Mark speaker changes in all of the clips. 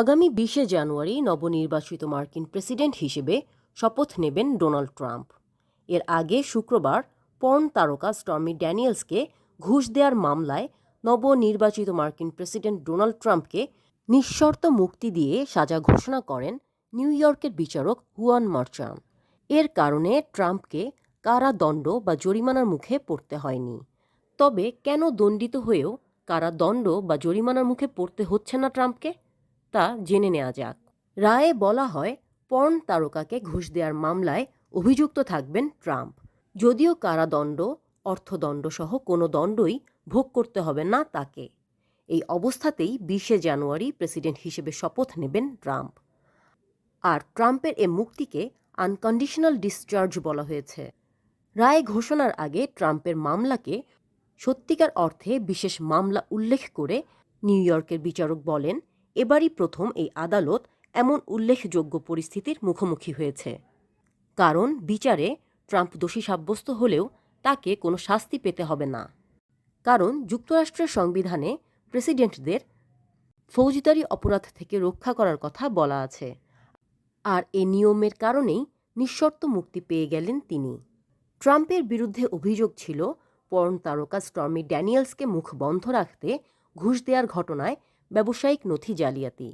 Speaker 1: আগামী বিশে জানুয়ারি নবনির্বাচিত মার্কিন প্রেসিডেন্ট হিসেবে শপথ নেবেন ডোনাল্ড ট্রাম্প। এর আগে শুক্রবার পর্ন তারকা স্টর্মি ড্যানিয়েলসকে ঘুষ দেওয়ার মামলায় নবনির্বাচিত মার্কিন প্রেসিডেন্ট ডোনাল্ড ট্রাম্পকে নিঃশর্ত মুক্তি দিয়ে সাজা ঘোষণা করেন নিউ ইয়র্কের বিচারক হুয়ান মার্চান। এর কারণে ট্রাম্পকে কারাদণ্ড বা জরিমানার মুখে পড়তে হয়নি। তবে কেন দণ্ডিত হয়েও কারাদণ্ড বা জরিমানার মুখে পড়তে হচ্ছে না ট্রাম্পকে? তা জেনে নেওয়া যাক। রায়ে বলা হয় পর্ন তারকাকে ঘুষ দেওয়ার মামলায় অভিযুক্ত থাকবেন ট্রাম্প। যদিও কারাদণ্ড অর্থদণ্ড সহ কোনো দণ্ডই ভোগ করতে হবে না তাকে। এই অবস্থাতেই বিশে জানুয়ারি প্রেসিডেন্ট হিসেবে শপথ নেবেন ট্রাম্প। আর ট্রাম্পের এ মুক্তিকে আনকন্ডিশনাল ডিসচার্জ বলা হয়েছে। রায় ঘোষণার আগে ট্রাম্পের মামলাকে সত্যিকার অর্থে বিশেষ মামলা উল্লেখ করে নিউ ইয়র্কের বিচারক বলেন এবারই প্রথম এই আদালত এমন উল্লেখযোগ্য পরিস্থিতির মুখোমুখি হয়েছে। কারণ বিচারে ট্রাম্প দোষী সাব্যস্ত হলেও তাকে কোনো শাস্তি পেতে হবে না। কারণ যুক্তরাষ্ট্রের সংবিধানে প্রেসিডেন্টদের ফৌজদারি অপরাধ থেকে রক্ষা করার কথা বলা আছে। আর এ নিয়মের কারণেই নিঃশর্ত মুক্তি পেয়ে গেলেন তিনি। ট্রাম্পের বিরুদ্ধে অভিযোগ ছিল পর্ন তারকা স্টর্মি ড্যানিয়েলসকে মুখ বন্ধ রাখতে ঘুষ দেওয়ার ঘটনায় ব্যবসায়িক নথি জালিয়াতি।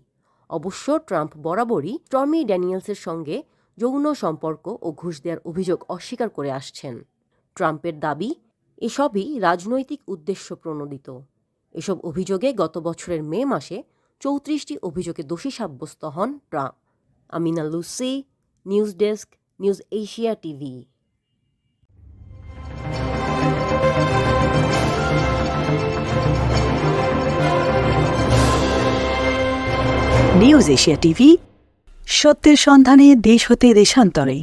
Speaker 1: অবশ্য ট্রাম্প বরাবরই স্টর্মি ড্যানিয়েলসের সঙ্গে যৌন সম্পর্ক ও ঘুষ দেওয়ার অভিযোগ অস্বীকার করে আসছেন। ট্রাম্পের দাবি, এসবই রাজনৈতিক উদ্দেশ্য প্রণোদিত। এসব অভিযোগে গত বছরের মে মাসে চৌত্রিশটি অভিযোগে দোষী সাব্যস্ত হন Trump. Amina Lucy, news desk, news Asia TV.
Speaker 2: News Asia TV সত্যের সন্ধানে দেশ হতে দেশান্তরে।